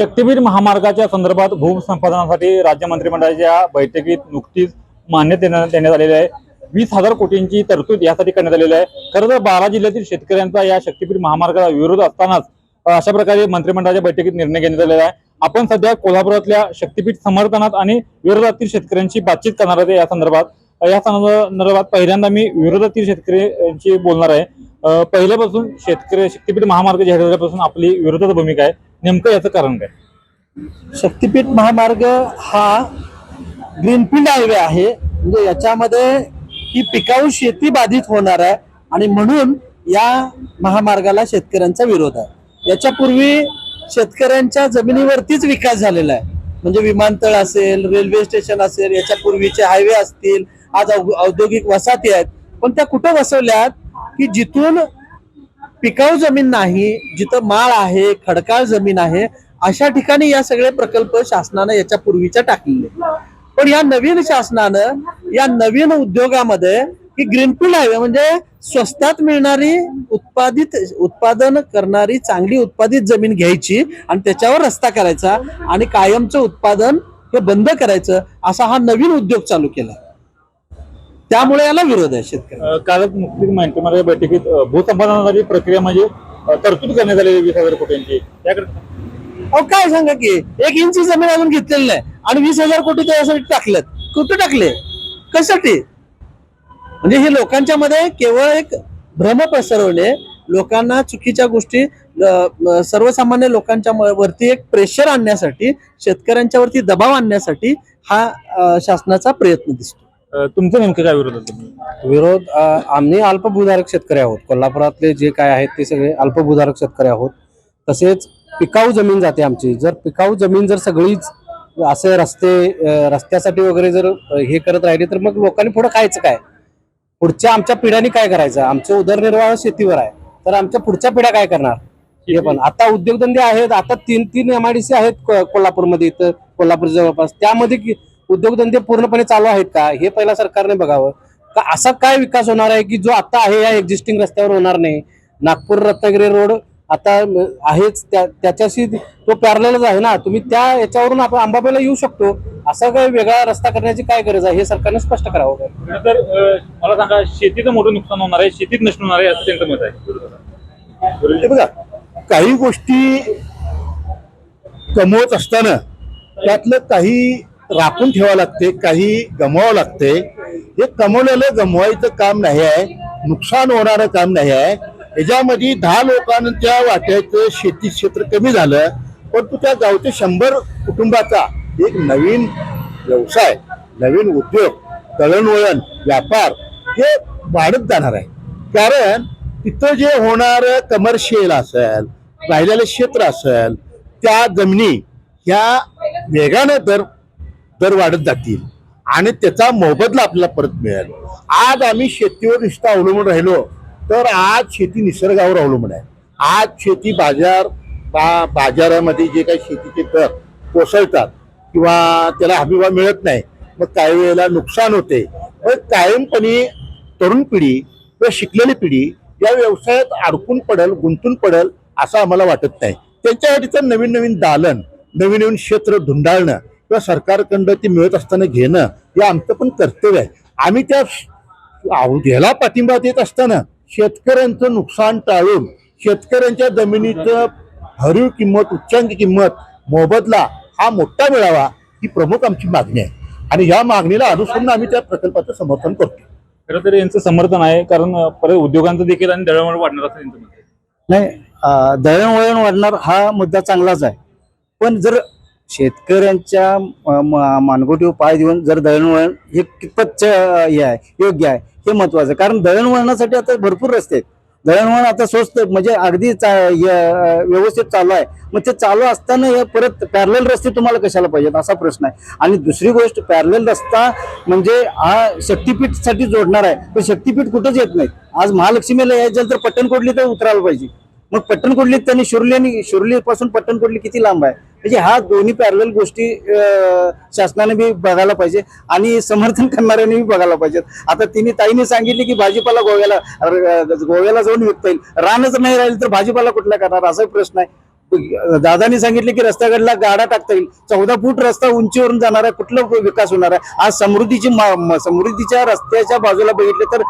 शक्तीपीठ महामार्गाच्या संदर्भात भूसंपादनासाठी राज्य मंत्रिमंडळाच्या बैठकीत नुकतीच मान्यता देण्यात आलेली आहे. वीस हजार कोटींची तरतूद यासाठी करण्यात आलेली आहे. खरं तर बारा जिल्ह्यातील शेतकऱ्यांचा या शक्तीपीठ महामार्गाला विरोध असतानाच अशा प्रकारे मंत्रिमंडळाच्या बैठकीत निर्णय घेण्यात आलेला आहे. आपण सध्या कोल्हापुरातल्या शक्तीपीठ समर्थनात आणि विरोधातील शेतकऱ्यांशी बातचीत करणार आहे या संदर्भात. या संदर्भात पहिल्यांदा मी विरोधातील शेतकऱ्यांशी बोलणार आहे. पहिल्यापासून शेतकरी शक्तीपीठ महामार्ग जाहीर झाल्यापासून आपली विरोधात भूमिका आहे. नेमकं याचं कारण काय? शक्तीपीठ महामार्ग हा ग्रीनफील्ड हायवे आहे. म्हणजे याच्यामध्ये ही पिकाऊ शेती बाधित होणार आहे आणि म्हणून या महामार्गाला शेतकऱ्यांचा विरोध आहे. याच्यापूर्वी शेतकऱ्यांच्या जमिनीवरतीच विकास झालेला आहे. म्हणजे विमानतळ असेल रेल्वे स्टेशन असेल याच्या पूर्वीचे हायवे असतील आज औद्योगिक वसाहती आहेत. पण त्या कुठं वसवल्यात? की जिथून पिकाऊ जमीन नाही जिथं माळ आहे खडकाळ जमीन आहे अशा ठिकाणी या सगळे प्रकल्प शासनानं याच्या पूर्वीच्या टाकलेले पण या नवीन शासनानं या नवीन उद्योगामध्ये ही ग्रीनफील्ड हायवे म्हणजे स्वस्तात मिळणारी उत्पादित उत्पादन करणारी चांगली उत्पादित जमीन घ्यायची आणि त्याच्यावर रस्ता करायचा आणि कायमचं उत्पादन हे बंद करायचं असा हा नवीन उद्योग चालू केला. त्यामुळे याला विरोध आहे शेतकरी. कालच नुकतीच मंत्रिमंडळ बैठकीत भूसंपादनाची प्रक्रिया म्हणजे तरतूद करण्यात आलेली वीस हजार कोटींची. अहो काय सांगा की एक इंची जमीन अजून घेतलेली नाही आणि वीस हजार कोटी त्यासाठी टाकलेत. कुठं टाकले? कशासाठी? म्हणजे हे लोकांच्या मध्ये केवळ एक भ्रम पसरवणे लोकांना चुकीच्या गोष्टी सर्वसामान्य लोकांच्या वरती एक प्रेशर आणण्यासाठी शेतकऱ्यांच्या वरती दबाव आणण्यासाठी हा शासनाचा प्रयत्न दिसतो. तुमचं नेमकं काय विरोध होतं? विरोध आम्ही अल्पभूधारक शेतकरी आहोत. कोल्हापुरातले जे काय आहेत ते सगळे अल्पभूधारक शेतकरी आहोत. तसेच पिकाऊ जमीन जाते आमची. जर पिकाऊ जमीन जर सगळीच असे रस्ते रस्त्यासाठी वगैरे जर हे करत राहिले तर मग लोकांनी पुढे खायचं काय? पुढच्या आमच्या पिढ्यांनी काय करायचं? आमचं उदरनिर्वाह शेतीवर आहे. तर आमच्या पुढच्या पिढ्या काय करणार? हे पण. आता उद्योगधंदे आहेत. आता तीन तीन एमआयडीसी आहेत को- कोल्हापूरमध्ये इथं. कोल्हापूर जवळपास. त्यामध्ये उद्योगधंदे पूर्णपणे चालू आहेत का? हे पहिला सरकारने बघावं. का असा काय विकास होणार आहे की जो आता आहे या एक्झिस्टिंग रस्त्यावर होणार नाही? नागपूर रत्नागिरी रोड आता आहेच त्या त्याच्याशी तो पॅरलेलच आहे ना? तुम्ही त्या याच्यावरून आपण अंबाबाईला येऊ शकतो. असा काही वेगळा रस्ता करण्याची काय गरज आहे हे सरकारने स्पष्ट करावं तर मला सांगा शेतीचं मोठं नुकसान होणार आहे शेतीत नष्ट होणार आहे असं त्यांचं मत आहे. बघा काही गोष्टी कमवत असताना त्यातलं काही राखून ठेवावं लागते काही गमवावं लागते. हे कमवलेलं गमवायचं काम नाही आहे नुकसान होणारं काम नाही आहे. याच्यामध्ये दहा लोकांच्या वाट्याचं शेती क्षेत्र कमी झालं परंतु त्या गावच्या शंभर कुटुंबाचा एक नवीन व्यवसाय नवीन उद्योग दळणवळण व्यापार हे वाढत जाणार आहे. कारण तिथं जे होणार कमर्शियल असेल राहिलेलं क्षेत्र असेल त्या जमिनी ह्या वेगानं तर दर वाढत जातील. आणि त्याचा मोबदला आपल्याला परत मिळेल. आज आम्ही शेतीवर नुसतं अवलंबून राहिलो तर आज शेती निसर्गावर अवलंबून आहे. आज शेती बाजार बा बाजारामध्ये जे काही शेतीचे दर कोसळतात किंवा त्याला हमीभाव मिळत नाही मग काही वेळेला नुकसान होते. मग कायमपणे तरुण पिढी किंवा शिकलेली पिढी या व्यवसायात अडकून पडेल गुंतून पडेल असं आम्हाला वाटत नाही. त्यांच्यासाठी तर नवीन नवीन दालन नवीन नवीन क्षेत्र धुंडाळणं किंवा सरकारकडं ते मिळत असताना घेणं हे आमचं पण कर्तव्य आहे. आम्ही त्या ह्याला पाठिंबा देत असताना शेतकऱ्यांचं नुकसान टाळून शेतकऱ्यांच्या जमिनीचं भरीव किंमत उच्चांकी किंमत मोबदला हा मोठा मिळावा ही प्रमुख आमची मागणी आहे. आणि ह्या मागणीला अनुसरून आम्ही त्या प्रकल्पाचं समर्थन करतो खरं तर यांचं समर्थन आहे कारण परत उद्योगांचं देखील आणि दळणवळण वाढणार असं नाही दळणवळण वाढणार हा मुद्दा चांगलाच आहे. पण जर शेतकऱ्यांच्या मा- मानगोटीवर पाय देऊन जर दळणवळण हे कितपत हे आहे योग्य आहे हे महत्वाचं आहे. कारण दळणवळणासाठी आता भरपूर रस्ते आहेत. दळणवळण आता स्वस्त म्हणजे अगदी चा- व्यवस्थित चालू आहे. मग ते चालू असताना हे परत पॅरलेल रस्ते तुम्हाला कशाला पाहिजेत असा प्रश्न आहे. आणि दुसरी गोष्ट पॅरलेल रस्ता म्हणजे हा शक्तीपीठसाठी जोडणार आहे पण शक्तीपीठ कुठंच येत नाही. आज महालक्ष्मीला यायचं तर पट्टणकोडली तर उतरायला पाहिजे. मग पट्टणकोडलीत त्यांनी शुरली आणि शिर्ली पासून पट्टणकोडली किती लांब आहे? म्हणजे हा दोन्ही पॅरल गोष्टी अं, शासनाने बी बघायला पाहिजे आणि समर्थन करणाऱ्याने बी बघायला पाहिजेत. आता तिने ताईने सांगितले की भाजीपाला गोव्याला गोव्याला जाऊन विकता येईल. रानच नाही राहील तर भाजीपाला कुठला करणार? असा प्रश्न आहे. दादानी सांगितले की रस्त्याकडला गाडा टाकता येईल. चौदा फूट रस्ता उंचीवरून जाणार आहे कुठला विकास होणार आहे? आज समृद्धीची समृद्धीच्या रस्त्याच्या बाजूला बघितलं तर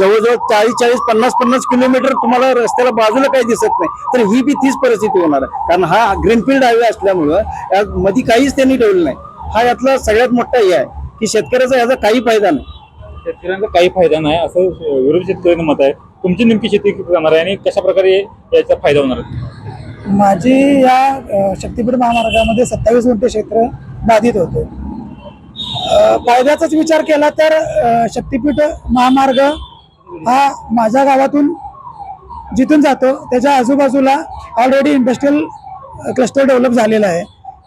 जवळजवळ चाळीस चाळीस पन्नास पन्नास किलोमीटर तुम्हाला रस्त्याला बाजूला काही दिसत नाही. तर ही बी तीच परिस्थिती होणार आहे. कारण हा ग्रीनफील्ड हायवे असल्यामुळं मध्ये काहीच त्यांनी ठेवलं नाही. हा यातला सगळ्यात मोठा हे आहे की शेतकऱ्याचा याचा काही फायदा नाही. शेतकऱ्यांचा काही फायदा नाही असं विरोधी शेतकऱ्यांचं मत आहे. तुमची नेमकी शेती जाणार आहे आणि कशा प्रकारे याचा फायदा होणार आहे? माझी या शक्तीपीठ महामार्गामध्ये सत्तावीस गुंठे क्षेत्र बाधित होते. फायद्याचाच विचार केला तर शक्तीपीठ महामार्ग हा माझ्या गावातून जिथून जातो त्याच्या आजूबाजूला ऑलरेडी इंडस्ट्रीयल क्लस्टर डेव्हलप झालेला आहे.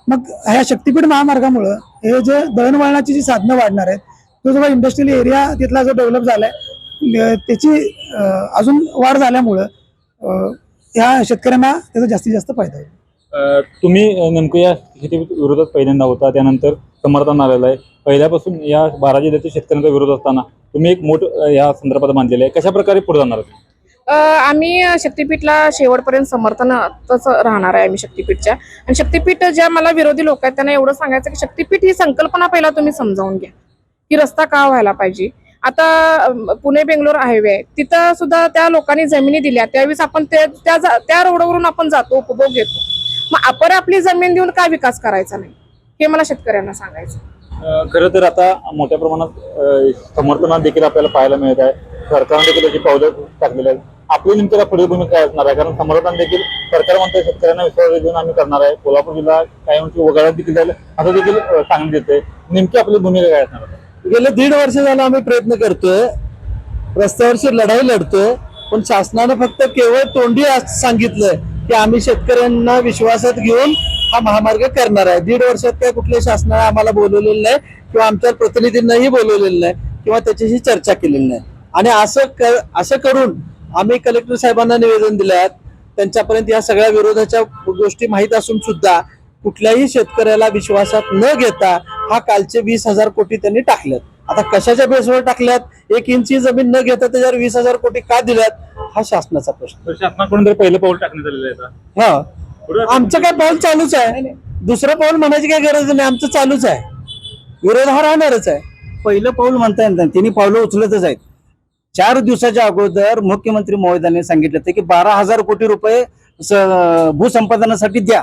मग ह्या शक्तीपीठ महामार्गामुळं हे जे दळणवळणाची जी साधनं वाढणार आहेत तो जो इंडस्ट्रियल एरिया तिथला जो डेव्हलप झाला आहे त्याची अजून वाढ झाल्यामुळं ह्या शेतकऱ्यांना त्याचा जास्तीत जास्त फायदा होईल. अं, तुम्ही नेमकं या शेती विरोधात पहिल्यांदा होता त्यानंतर समर्थन आलेलं आहे. पहिल्यापासून या बारा जिल्ह्यातील शेतकऱ्यांचा विरोध असताना तुम्ही एक मोठ अं, या संदर्भात बांधलेलं आहे. कशा प्रकारे पुढे जाणार? अ, आम्ही शक्तीपीठला शेवटपर्यंत समर्थनातच राहणार आहे आम्ही शक्तीपीठच्या. आणि शक्तीपीठ ज्या मला विरोधी लोक आहेत त्यांना एवढं सांगायचं की शक्तीपीठ ही संकल्पना पहिला तुम्ही समजावून घ्या. की रस्ता का व्हायला पाहिजे? आता पुणे बेंगलोर हायवे आहे. तिथं सुद्धा त्या लोकांनी जमिनी दिल्या. त्यावेळेस आपण ते- त्या जा- त्या रोडवरून आपण जातो उपभोग घेतो. मग आपण आपली जमीन देऊन काय विकास करायचा नाही? हे मला शेतकऱ्यांना सांगायचं खरं तर आता मोठ्या प्रमाणात समर्थना समर्थनात देखील आपल्याला पाहायला मिळत आहे. सरकारने देखील त्याची पावलं टाकलेली आहेत. आपली नेमकी पुढे भूमिका काय असणार आहे? कारण समर्थन देखील सरकार म्हणते शेतकऱ्यांना विश्वास देऊन आम्ही करणार आहे. कोल्हापूर जिल्हा काय म्हणतो वगळ्यात देखील जाईल असं देखील सांगण्यात येते नेमकी आपली भूमिका काय असणार आहे गेले दीड वर्ष झालं आम्ही प्रयत्न करतोय. रस्त्यावरची लढाई लढतोय. पण शासनानं फक्त केवळ तोंडी सांगितलंय की आम्ही शेतकऱ्यांना विश्वासात घेऊन हा महामार्ग करणार आहे. दीड वर्षात काय कुठल्या शासनाने आम्हाला बोलवलेलं नाही किंवा आमच्या प्रतिनिधींनाही बोलवलेलं नाही किंवा त्याच्याशी चर्चा केलेली नाही. आणि असं असं करून आम्ही कलेक्टर साहेबांना निवेदन दिलं त्यांच्यापर्यंत या सगळ्या विरोधाच्या गोष्टी माहीत असून सुद्धा कुठल्याही शेतकऱ्याला विश्वासात न घेता हा कालचे वीस हजार कोटी त्यांनी टाकल्यात. आता कशाच्या बेसवर टाकल्यात? एक इंची जमीन न घेता त्याच्यावर वीस हजार कोटी का दिल्यात? हा शासनाचा प्रश्न. शासनाकडून तर पहिलं पाऊल टाकण्यात आलेलं आहे. हा. आमचं काय पाऊल चालूच आहे. दुसरं पाऊल म्हणायची काय गरज नाही. आमचं चालूच आहे. विरोध हा राहणारच आहे. पहिलं पाऊल म्हणता येत नाही तिन्ही पावलं उचलतच आहेत. चार दिवसाच्या अगोदर मुख्यमंत्री महोदयाने सांगितलं होतं की बारा हजार कोटी रुपये भूसंपादनासाठी द्या.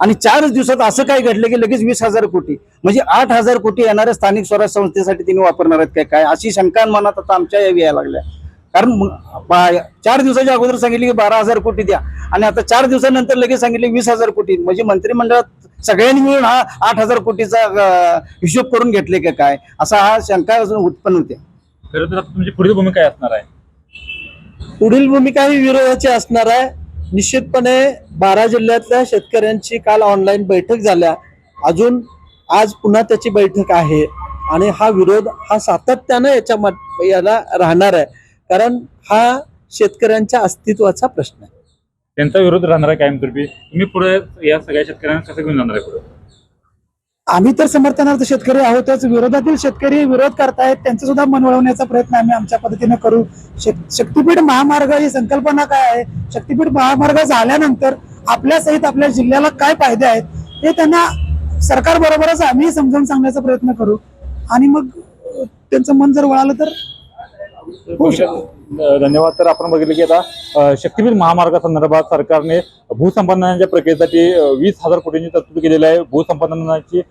आणि चारच दिवसात असं काय घडलं की लगेच वीस हजार कोटी म्हणजे आठ हजार कोटी येणाऱ्या स्थानिक स्वराज संस्थेसाठी तिने वापरणार आहेत काय? काय? अशी शंका मनात आता आमच्या यावी यायला लागल्या. कारण चार दिवसाच्या अगोदर सांगितले की बारा हजार कोटी द्या. आणि आता चार दिवसानंतर लगेच सांगितले वीस हजार कोटी. म्हणजे मंत्रिमंडळात सगळ्यांनी मिळून हा आठ हजार कोटीचा हिशोब करून घेतले का काय? असा हा शंका अजून उत्पन्न होते. खरं तर तुमची पुढील भूमिका काय असणार आहे? पुढील भूमिका ही विरोधाची असणार आहे. निश्चितपणे बारा जिल्ह्यातल्या शेतकऱ्यांची काल ऑनलाईन बैठक झाल्या. अजून आज पुन्हा त्याची बैठक आहे. आणि हा विरोध हा सातत्यानं याच्या मत- याला राहणार आहे. कारण हा शेतकऱ्यांच्या अस्तित्वाचा प्रश्न आहे. त्यांचा विरोध राहणार आहे कायमस्वरूपी. तुम्ही पुढे या सगळ्या शेतकऱ्यांना कसं घेऊन जाणार आहे पुढे? आम्ही तर समर्थनार्थ शेतकरी आहोतच विरोधातील शेतकरी विरोध करतायत त्यांचं सुद्धा मन वळवण्याचा प्रयत्न आम्ही आमच्या पद्धतीने करू. शक- शक्तीपीठ महामार्ग ही संकल्पना काय आहे? शक्तीपीठ महामार्ग झाल्यानंतर आपल्या सहित आपल्या जिल्ह्याला काय फायदे आहेत? हे त्यांना सरकार बरोबरच आम्ही समजावून सांगण्याचा प्रयत्न करू. आणि मग त्यांचं मन जर वळालं तर? होऊ धन्यवाद. तर आपण बघितलं की आता शक्तीपीठ महामार्गा संदर्भात सरकारने भूसंपादनाच्या प्रक्रियेसाठी वीस हजार कोटींची तरतूद केलेली आहे. भूसंपादनाची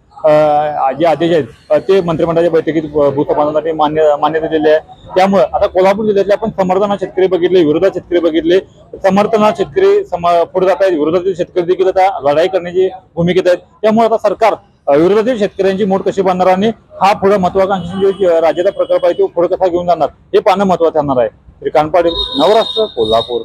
जे आदेश आहेत ते मंत्रिमंडळाच्या बैठकीत भूसंपादनासाठी मान्य मान्यता दिली आहे. त्यामुळे आता कोल्हापूर जिल्ह्यातले आपण समर्थना शेतकरी बघितले विरोधात शेतकरी बघितले. समर्थना शेतकरी सम पुढे जात आहेत विरोधातील शेतकरी देखील आता लढाई करण्याची भूमिकेत आहेत. त्यामुळे आता सरकार विरोधातील शेतकऱ्यांची मोठ कशी बांधणार आणि हा पुढे महत्वाकांक्षी जो राज्याचा प्रकल्प आहे तो पुढे कसा घेऊन जाणार हे पाहणं महत्वाचं ठरणार आहे. श्रीकांत पाटील नवराष्ट्र कोल्हापूर.